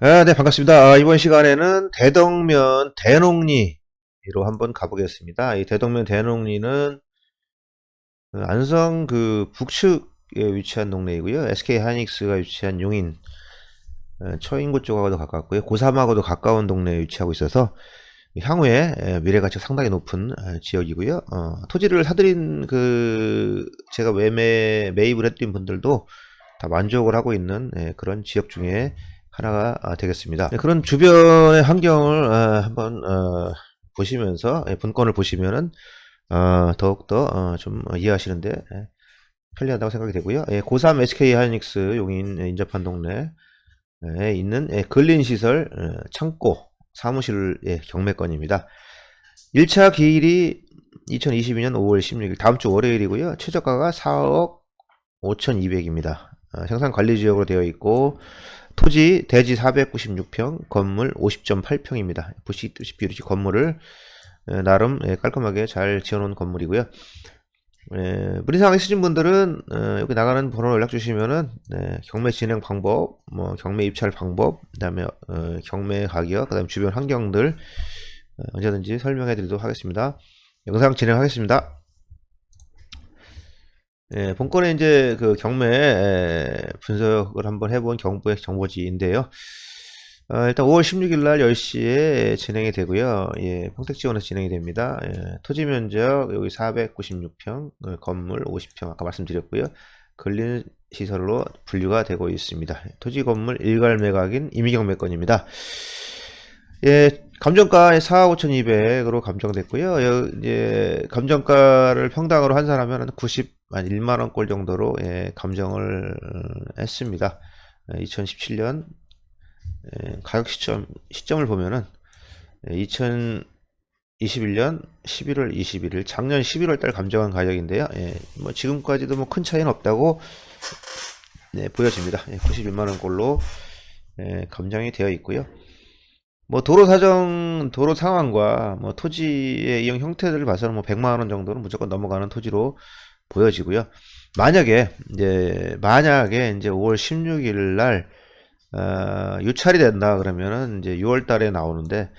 아, 네, 반갑습니다. 아, 이번 시간에는 대덕면 대농리로 한번 가보겠습니다. 이 대덕면 대농리는 그 안성 그 북측에 위치한 동네이고요. SK 하이닉스가 위치한 용인 어, 처인구 쪽하고도 가깝고요. 고삼하고도 가까운 동네에 위치하고 있어서 향후에 에, 미래 가치가 상당히 높은 어, 지역이고요. 어, 토지를 사들인 그 제가 매매 매입을 했던 분들도 다 만족을 하고 있는 예, 그런 지역 중에 하나가 아, 되겠습니다. 네, 그런 주변의 환경을 어, 한번 어, 보시면서 예, 본건을 보시면은 어, 더욱더 어, 좀 이해하시는데 예, 편리하다고 생각이 되고요. 예, 고3 SK 하이닉스 용인 예, 인접한 동네에 있는 예, 근린 시설 어, 창고 사무실 예, 경매건입니다. 1차 기일이 2022년 5월 16일 다음 주 월요일이고요. 최저가가 4억 5,200입니다. 어, 생산 관리 지역으로 되어 있고 토지 대지 496평, 건물 50.8평입니다. 보시다시피 이렇게 건물을 에, 나름 에, 깔끔하게 잘 지어놓은 건물이고요. 에, 문의사항 있으신 분들은 어, 여기 나가는 번호로 연락 주시면은 네, 경매 진행 방법, 뭐 경매 입찰 방법, 그다음에 어, 경매 가격, 그다음 에 주변 환경들 어, 언제든지 설명해 드리도록 하겠습니다. 영상 진행하겠습니다. 예, 본건에 이제 그 경매 에, 분석을 한번 해본 경부의 정보지인데요. 어, 일단 5월 16일 날 10시에 진행이 되고요. 예, 평택 지원에서 진행이 됩니다. 예, 토지 면적 여기 496평, 어, 건물 50평 아까 말씀드렸고요. 근린 시설로 분류가 되고 있습니다. 토지 건물 일괄 매각인 임의경 매건입니다. 예, 감정가 4억 5,200으로 감정됐고요. 여- 이제 감정가를 평당으로 환산하면 90만 1만 원꼴 정도로 예, 감정을 어, 했습니다. 2017년 예, 가격 시점 시점을 보면은 2021년 11월 21일 작년 11월 달 감정한 가격인데요. 예, 뭐 지금까지도 뭐 큰 차이는 없다고 네, 보여집니다. 91만 원꼴로 예, 감정이 되어 있고요. 뭐 도로 사정, 도로 상황과 뭐 토지의 이용 형태들을 봐서는 뭐 100만 원 정도는 무조건 넘어가는 토지로 보여지고요. 만약에 이제 만약에 이제 5월 16일 날 어, 유찰이 된다 그러면은 이제 6월 달에 나오는데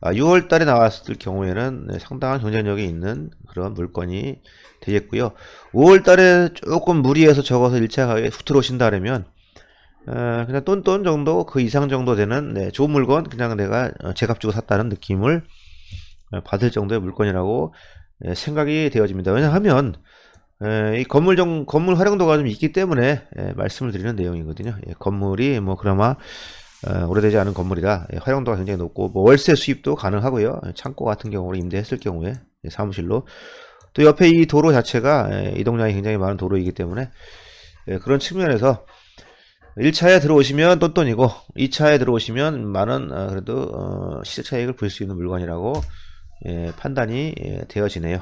아, 6월 달에 나왔을 경우에는 네, 상당한 경쟁력이 있는 그런 물건이 되겠고요. 5월 달에 조금 무리해서 적어서 1차 가격에 훅 들어오신다 그러면 어, 그냥 똔똔 정도 그 이상 정도 되는 네, 좋은 물건 그냥 내가 어, 제값 주고 샀다는 느낌을 어, 받을 정도의 물건이라고 예, 생각이 되어집니다. 왜냐하면 에, 이 건물 정 건물 활용도가 좀 있기 때문에 예, 말씀을 드리는 내용이거든요. 예, 건물이 뭐 그나마 어, 오래되지 않은 건물이라 예, 활용도가 굉장히 높고 뭐 월세 수입도 가능하고요. 예, 창고 같은 경우로 임대했을 경우에 예, 사무실로 또 옆에 이 도로 자체가 예, 이동량이 굉장히 많은 도로이기 때문에 예, 그런 측면에서 1차에 들어오시면 똔똔이고 2차에 들어오시면 많은 어, 그래도 어, 시세 차익을 볼 수 있는 물건이라고 예, 판단이 예, 되어지네요.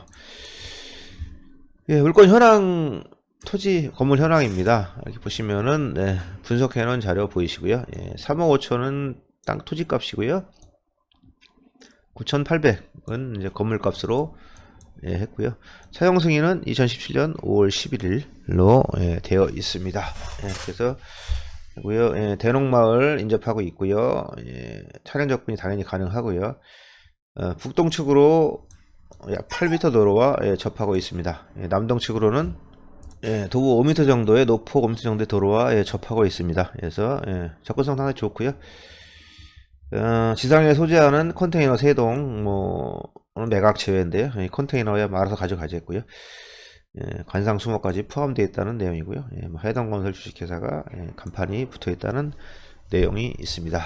예, 물건 현황 토지 건물 현황입니다. 이렇게 보시면은 네, 분석해 놓은 자료 보이시고요. 예, 3억 5천은 땅 토지 값이고요. 9,800은 이제 건물 값으로 예, 했고요. 사용 승인은 2017년 5월 11일로 예, 되어 있습니다. 예, 그래서 예, 대농마을 인접하고 있고요. 예, 차량 접근이 당연히 가능하고요. 어, 북동측으로 약 8m 도로와 예, 접하고 있습니다. 예, 남동측으로는 예, 도보 5m 정도의 노폭 5m 정도의 도로와 예, 접하고 있습니다. 그래서 예, 접근성 상당히 좋고요. 어, 지상에 소재하는 컨테이너 3동 뭐 매각 제외인데요. 이 컨테이너에 말아서 가져가지 했고요. 예, 관상 수목까지 포함되어 있다는 내용이고요. 예, 뭐 해당 건설 주식회사가 예, 간판이 붙어 있다는 내용이 있습니다.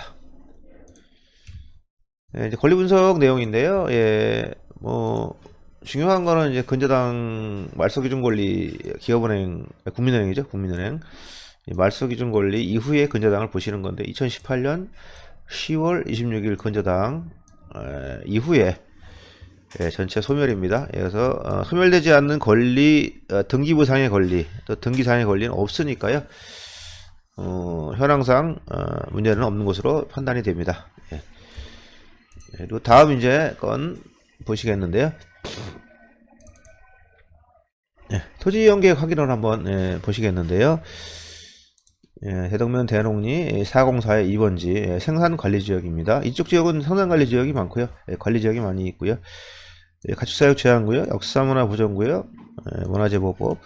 예, 이제 권리 분석 내용인데요. 예, 뭐 중요한 거는 이제 근저당 말소 기준 권리 기업은행 국민은행이죠. 국민은행 이 말소 기준 권리 이후에 근저당을 보시는 건데 2018년 10월 26일 근저당 에, 이후에 예, 전체 소멸입니다. 그래서 어, 소멸되지 않는 권리, 어, 등기부상의 권리, 또 등기상의 권리는 없으니까요. 어, 현황상 어, 문제는 없는 것으로 판단이 됩니다. 예. 예, 그리고 다음 이제 건 보시겠는데요. 예, 토지 연계 확인을 한번 예, 보시겠는데요. 예, 대덕면 대농리 404의 2번지 예, 생산관리지역입니다. 이쪽 지역은 생산관리지역이 많고요. 예, 관리지역이 많이 있고요. 예, 가축사육 제한구역, 역사문화 보전구역, 예, 문화재보호법,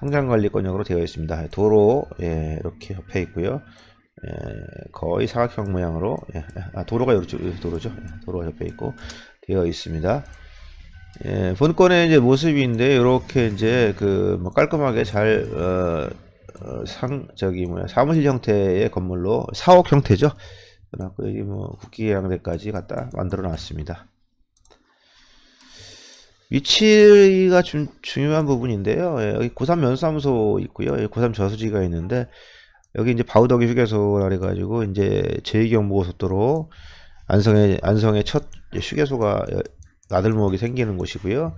성장관리권역으로 되어 있습니다. 도로 예, 이렇게 옆에 있고요. 예, 거의 사각형 모양으로 예, 아, 도로가 이쪽 도로죠. 예, 도로가 옆에 있고 되어 있습니다. 예, 본건의 이제 모습인데 이렇게 이제 그 뭐 깔끔하게 잘 어, 어, 상 저기 뭐야 사무실 형태의 건물로 사옥 형태죠. 그래갖고 여기 뭐 국기계양대까지 갖다 만들어 놨습니다. 위치가 좀 중요한 부분인데요. 예, 여기 고삼 면사무소 있고요. 여기 고삼 저수지가 있는데 여기 이제 바우더기 휴게소라 그래가지고 이제 제2경부고속도로 안성의 안성의 첫 휴게소가 나들목이 생기는 곳이고요.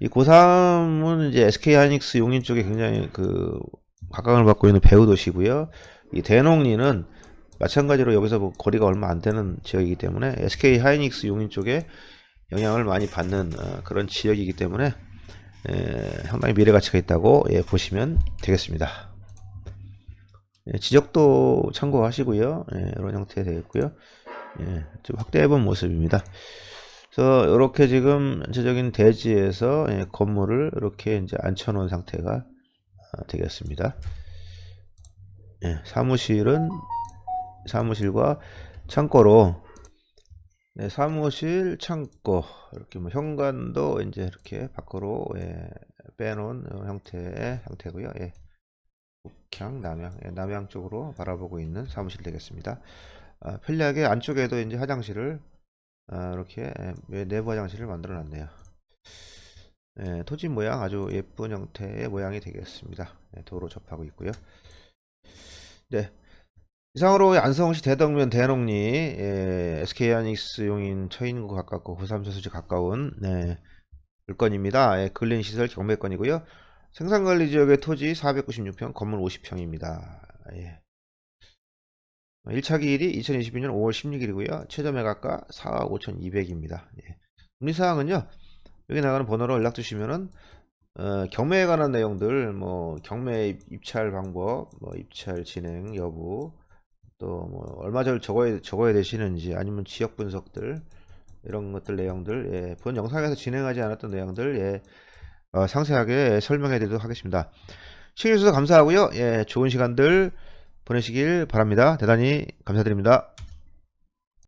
이 고3은 이제 SK 하이닉스 용인 쪽에 굉장히 그 각광을 받고 있는 배우 도시고요. 이 대농리는 마찬가지로 여기서 뭐 거리가 얼마 안 되는 지역이기 때문에 SK 하이닉스 용인 쪽에 영향을 많이 받는 어, 그런 지역이기 때문에 에, 상당히 미래 가치가 있다고 예, 보시면 되겠습니다. 예, 지적도 참고하시고요. 예, 이런 형태 되겠고요. 예, 좀 확대해 본 모습입니다. 그래서 이렇게 지금 전체적인 대지에서 예, 건물을 이렇게 이제 앉혀 놓은 상태가 아, 되겠습니다. 예, 사무실은 사무실과 창고로 네, 사무실 창고 이렇게 뭐 현관도 이제 이렇게 밖으로 예, 빼놓은 형태의 형태고요. 예. 북향 남향 예, 남향 쪽으로 바라보고 있는 사무실 되겠습니다. 아, 편리하게 안쪽에도 이제 화장실을 아, 이렇게 예, 내부 화장실을 만들어 놨네요. 예, 토지 모양 아주 예쁜 형태의 모양이 되겠습니다. 예, 도로 접하고 있고요. 네. 이상으로 안성시 대덕면 대농리 예, SK 하이닉스 용인 처인구 가깝고 구삼서수지 가까운 네, 물건입니다. 예, 근린 시설 경매권이고요. 생산관리 지역의 토지 496평, 건물 50평입니다. 예. 1차 기일이 2022년 5월 16일이고요. 최저 매각가 4억 5,200입니다. 예. 금리사항은요. 여기 나가는 번호로 연락 주시면은 어, 경매에 관한 내용들, 뭐 경매 입- 입찰 방법, 뭐 입찰 진행 여부, 또 뭐 얼마 전 적어야 적어야 되시는지 아니면 지역 분석들 이런 것들 내용들, 예, 본 영상에서 진행하지 않았던 내용들, 예, 어, 상세하게 설명해 드리도록 하겠습니다. 시청해주셔서 감사하고요. 예, 좋은 시간들 보내시길 바랍니다. 대단히 감사드립니다.